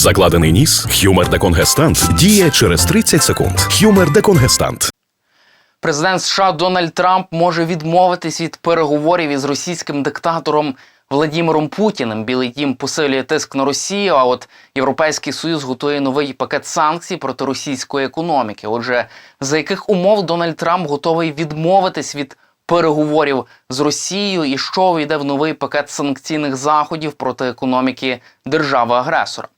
Закладений ніс, хюмер деконгестант діє через 30 секунд. Хюмер деконгестант. Президент США Дональд Трамп може відмовитись від переговорів із російським диктатором Владіміром Путіним. Білий дім посилює тиск на Росію. А от Європейський Союз готує новий пакет санкцій проти російської економіки. Отже, за яких умов Дональд Трамп готовий відмовитись від переговорів з Росією, і що увійде в новий пакет санкційних заходів проти економіки держави-агресора.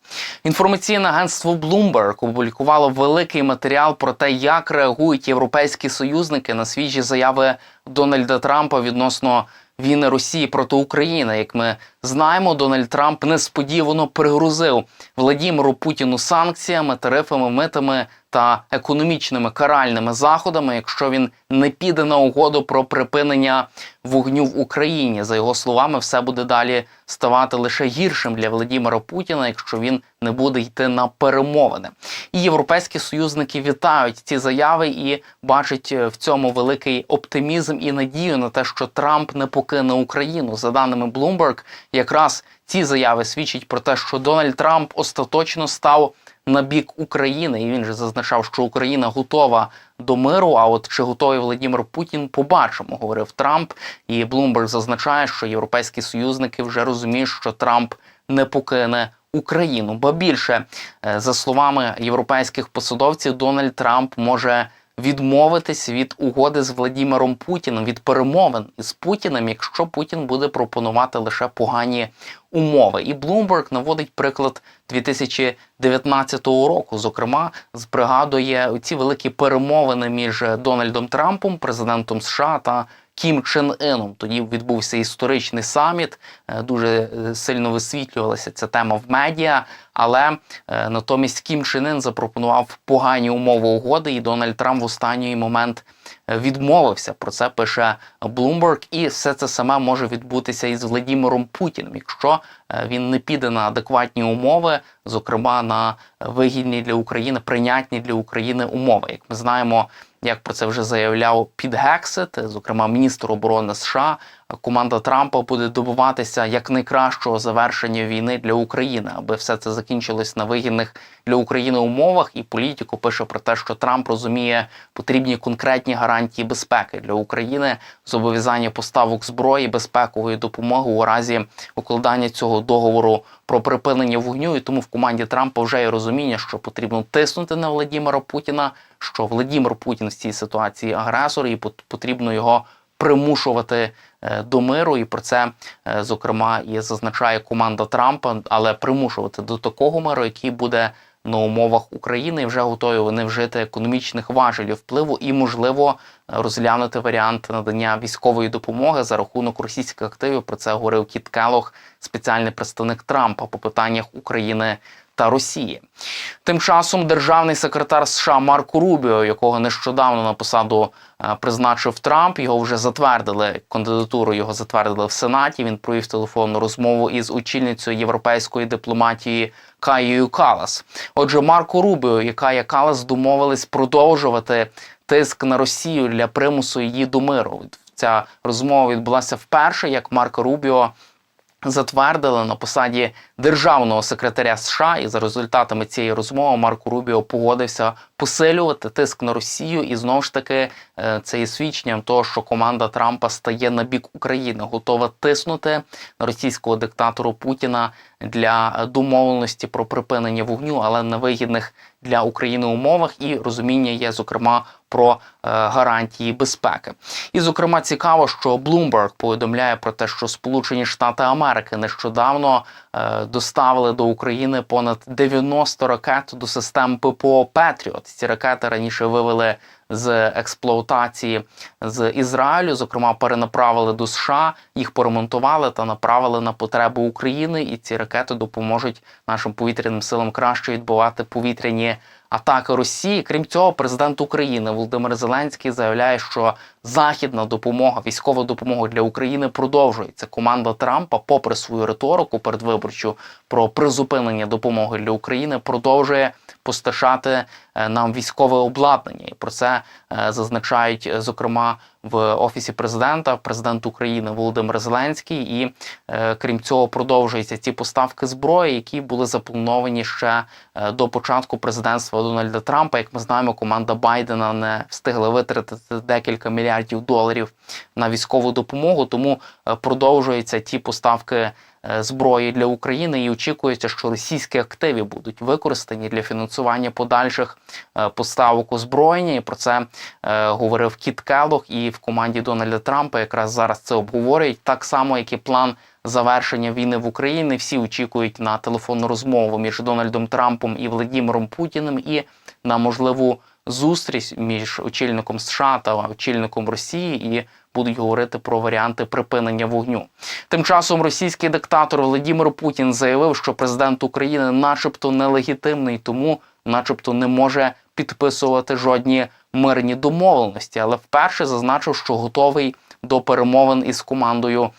Інформаційне агентство Bloomberg опублікувало великий матеріал про те, як реагують європейські союзники на свіжі заяви Дональда Трампа відносно війни Росії проти України. Як ми знаємо, Дональд Трамп несподівано пригрузив Владімиру Путіну санкціями, тарифами, митами та економічними каральними заходами, якщо він не піде на угоду про припинення вогню в Україні. За його словами, все буде далі ставати лише гіршим для Владімира Путіна, якщо він не буде йти на перемовини. І європейські союзники вітають ці заяви і бачать в цьому великий оптимізм і надію на те, що Трамп не покине Україну. За даними Bloomberg, якраз ці заяви свідчать про те, що Дональд Трамп остаточно став на бік України, і він же зазначав, що Україна готова до миру. А от чи готовий Володимир Путін, побачимо, говорив Трамп. І Блумберг зазначає, що європейські союзники вже розуміють, що Трамп не покине. Україну, ба більше е, за словами європейських посадовців, Дональд Трамп може відмовитись від угоди з Владимиром Путіним від перемовин із Путіним, якщо Путін буде пропонувати лише погані умови. І Bloomberg наводить приклад 2019 року. Зокрема, пригадує ці великі перемовини між Дональдом Трампом, президентом США та Кім Чен Іном. Тоді відбувся історичний саміт. Е, Дуже е, сильно висвітлювалася ця тема в медіа. Але е, натомість Кім Чен Ін запропонував погані умови угоди, і Дональд Трамп в останній момент відмовився. Про це пише Bloomberg. І все це саме може відбутися із Владимиром Путіним, якщо е, він не піде на адекватні умови, зокрема на вигідні для України, прийнятні для України умови. Як ми знаємо, як про це вже заявляв Під Гексет, зокрема міністр оборони США, команда Трампа буде добиватися якнайкращого завершення війни для України, аби все це закінчилось на вигідних для України умовах. І політико пише про те, що Трамп розуміє потрібні конкретні гарантії безпеки для України, зобов'язання поставок зброї, безпекової допомоги у разі укладання цього договору про припинення вогню. І тому в команді Трампа вже є розуміння, що потрібно тиснути на Владимира Путіна, що Владимир Путін в цій ситуації агресор, і пот- потрібно його примушувати до миру, і про це е, зокрема і зазначає команда Трампа, але примушувати до такого миру, який буде на умовах України, і вже готові вони вжити економічних важелів впливу і, можливо, розглянути варіант надання військової допомоги за рахунок російських активів. Про це говорив Кіт Келох, спеціальний представник Трампа по питаннях України та Росії. Тим часом державний секретар США Марко Рубіо, якого нещодавно на посаду е, призначив Трамп, його вже затвердили. Кандидатуру його затвердили в Сенаті. Він провів телефонну розмову із очільницею європейської дипломатії Каєю Калас. Отже, Марко Рубіо і Кая Калас домовились продовжувати тиск на Росію для примусу її до миру. Ця розмова відбулася вперше, як Марко Рубіо затвердили на посаді державного секретаря США, і за результатами цієї розмови Марко Рубіо погодився посилювати тиск на Росію, і знову ж таки е, це є свідченням того, що команда Трампа стає на бік України, готова тиснути на російського диктатору Путіна для домовленості про припинення вогню, але на вигідних для України умовах, і розуміння є зокрема про е, гарантії безпеки. І, зокрема, цікаво, що Bloomberg повідомляє про те, що Сполучені Штати Америки нещодавно е, доставили до України понад 90 ракет до систем ППО Петріот. Ці ракети раніше вивели з експлуатації з Ізраїлю, зокрема, перенаправили до США, їх поремонтували та направили на потреби України. І ці ракети допоможуть нашим повітряним силам краще відбувати повітряні атаки Росії. Крім цього, президент України Володимир Зеленський заявляє, що західна допомога, військова допомога для України продовжується. Команда Трампа, попри свою риторику передвиборчу про призупинення допомоги для України, продовжує постачати е, нам військове обладнання. І про це е, зазначають е, зокрема в офісі президента, президент України Володимир Зеленський. І крім цього, продовжуються ці поставки зброї, які були заплановані ще до початку президентства Дональда Трампа. Як ми знаємо, команда Байдена не встигла витратити декілька мільярдів доларів на військову допомогу, тому е, продовжуються ті поставки е, зброї для України, і очікується, що російські активи будуть використані для фінансування подальших е, поставок озброєння. І про це говорив Кіт Келлог і в команді Дональда Трампа якраз зараз це обговорюють. Так само, як і план завершення війни в Україні. Всі очікують на телефонну розмову між Дональдом Трампом і Владимиром Путіним і на можливу зустріч між очільником США та очільником Росії і будуть говорити про варіанти припинення вогню. Тим часом російський диктатор Владимир Путін заявив, що президент України, начебто, нелегітимний, тому, начебто, не може підписувати жодні мирні домовленості, але вперше зазначив, що готовий до перемовин із командою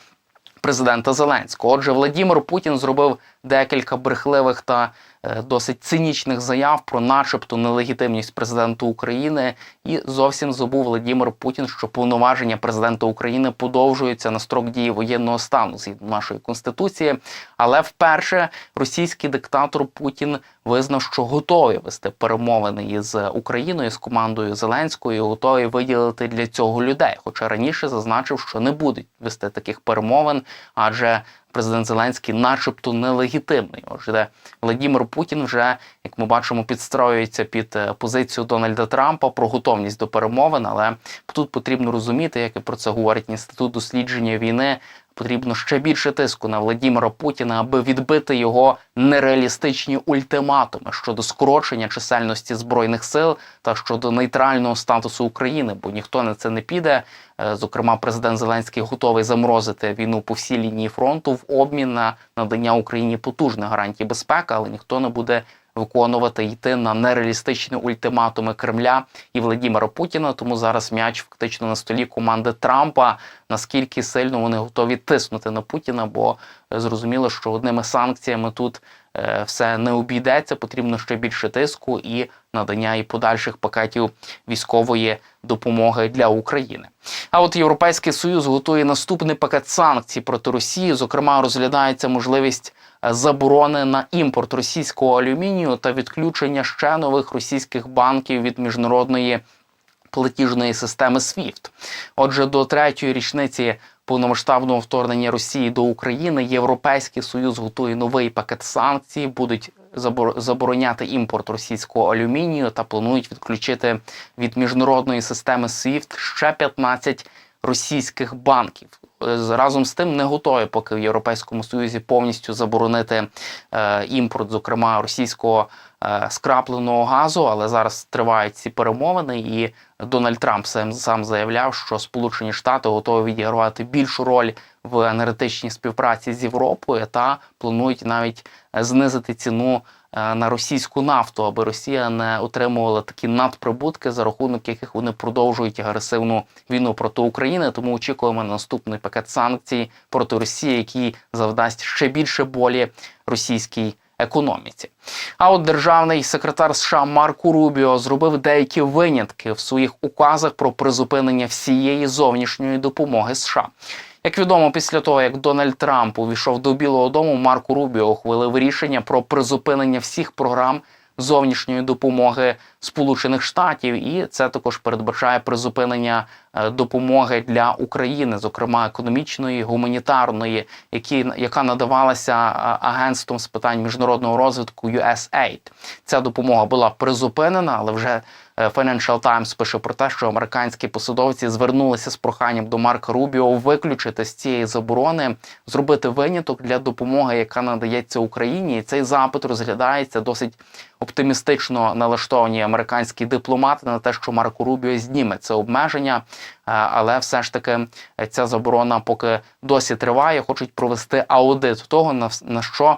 президента Зеленського. Отже, Владимир Путін зробив декілька брехливих та е, досить цинічних заяв про, начебто, нелегітимність президента України, і зовсім забув Владимир Путін, що повноваження президента України подовжуються на строк дії воєнного стану згідно нашої конституції. Але вперше російський диктатор Путін визнав, що готовий вести перемовини із Україною з командою Зеленською, і готовий виділити для цього людей. Хоча раніше зазначив, що не будуть вести таких перемовин, адже президент Зеленський, начебто, нелегітимний. Отже, Владимир Путін вже, як ми бачимо, підстроюється під е, позицію Дональда Трампа про готовність до перемовин. Але тут потрібно розуміти, як і про це говорить інститут дослідження війни. Потрібно ще більше тиску на Владимира Путіна, аби відбити його нереалістичні ультиматуми щодо скорочення чисельності збройних сил та щодо нейтрального статусу України, бо ніхто на це не піде. Е, Зокрема, президент Зеленський готовий заморозити війну по всій лінії фронту в обмін на надання Україні потужних гарантій безпеки, але ніхто не буде виконувати йти на нереалістичні ультиматуми Кремля і Владимира Путіна. Тому зараз м'яч фактично на столі команди Трампа. Наскільки сильно вони готові тиснути на Путіна? Бо е, зрозуміло, що одними санкціями тут все не обійдеться. Потрібно ще більше тиску і надання і подальших пакетів військової допомоги для України. А от Європейський Союз готує наступний пакет санкцій проти Росії. Зокрема, розглядається можливість е, заборони на імпорт російського алюмінію та відключення ще нових російських банків від міжнародної платіжної системи SWIFT. Отже, до третьої річниці повномасштабного вторгнення Росії до України Європейський Союз готує новий пакет санкцій, будуть забор- забороняти імпорт російського алюмінію та планують відключити від міжнародної системи SWIFT ще 15 російських банків. Е, Разом з тим не готові поки в Європейському Союзі повністю заборонити е, імпорт, зокрема російського скрапленого газу. Але зараз тривають ці перемовини, і Дональд Трамп сам, сам заявляв, що Сполучені Штати готові відігравати більшу роль в енергетичній співпраці з Європою та планують навіть е, знизити ціну е, на російську нафту, аби Росія не отримувала такі надприбутки, за рахунок яких вони продовжують агресивну війну проти України. Тому очікуємо на наступний пакет санкцій проти Росії, який завдасть ще більше болі російській економіці. А от державний секретар США Марку Рубіо зробив деякі винятки в своїх указах про призупинення всієї зовнішньої допомоги США. Як відомо, після того як Дональд Трамп увійшов до Білого Дому, Марку Рубіо ухвалив рішення про призупинення всіх програм зовнішньої допомоги Сполучених Штатів, і це також передбачає призупинення е, допомоги для України, зокрема економічної, гуманітарної, які яка надавалася е, агентством з питань міжнародного розвитку USAID. Ця допомога була призупинена, але вже Financial Times пише про те, що американські посадовці звернулися з проханням до Марка Рубіо виключити з цієї заборони, зробити виняток для допомоги, яка надається Україні. І цей запит розглядається досить оптимістично налаштовані американські дипломати на те, що Марко Рубіо зніме це обмеження, Е, але все ж таки е, ця заборона поки досі триває. Хочуть провести аудит того, на що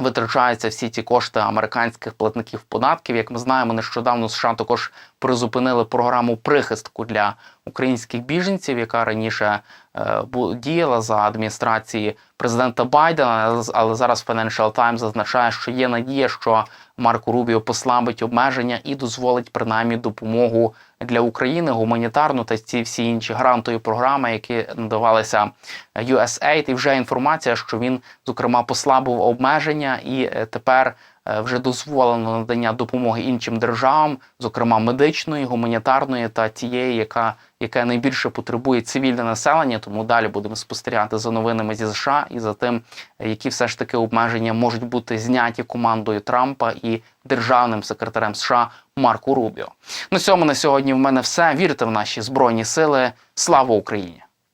витрачаються всі ті кошти американських платників податків. Як ми знаємо, нещодавно США також призупинили програму прихистку для українських біженців, яка раніше е, діяла за адміністрації президента Байдена, але зараз Financial Times зазначає, що є надія, що Марко Рубіо послабить обмеження і дозволить принаймні допомогу для України гуманітарну та ці всі інші грантові програми, які надавалися USAID. І вже інформація, що він зокрема послабив обмеження, і е, тепер вже дозволено надання допомоги іншим державам, зокрема медичної, гуманітарної та тієї, яка яке найбільше потребує цивільне населення. Тому далі будемо спостерігати за новинами зі США і за тим, е, які все ж таки обмеження можуть бути зняті командою Трампа і державним секретарем США Марко Рубіо. На цьому на сьогодні в мене все. Вірте в наші збройні сили. Слава Україні!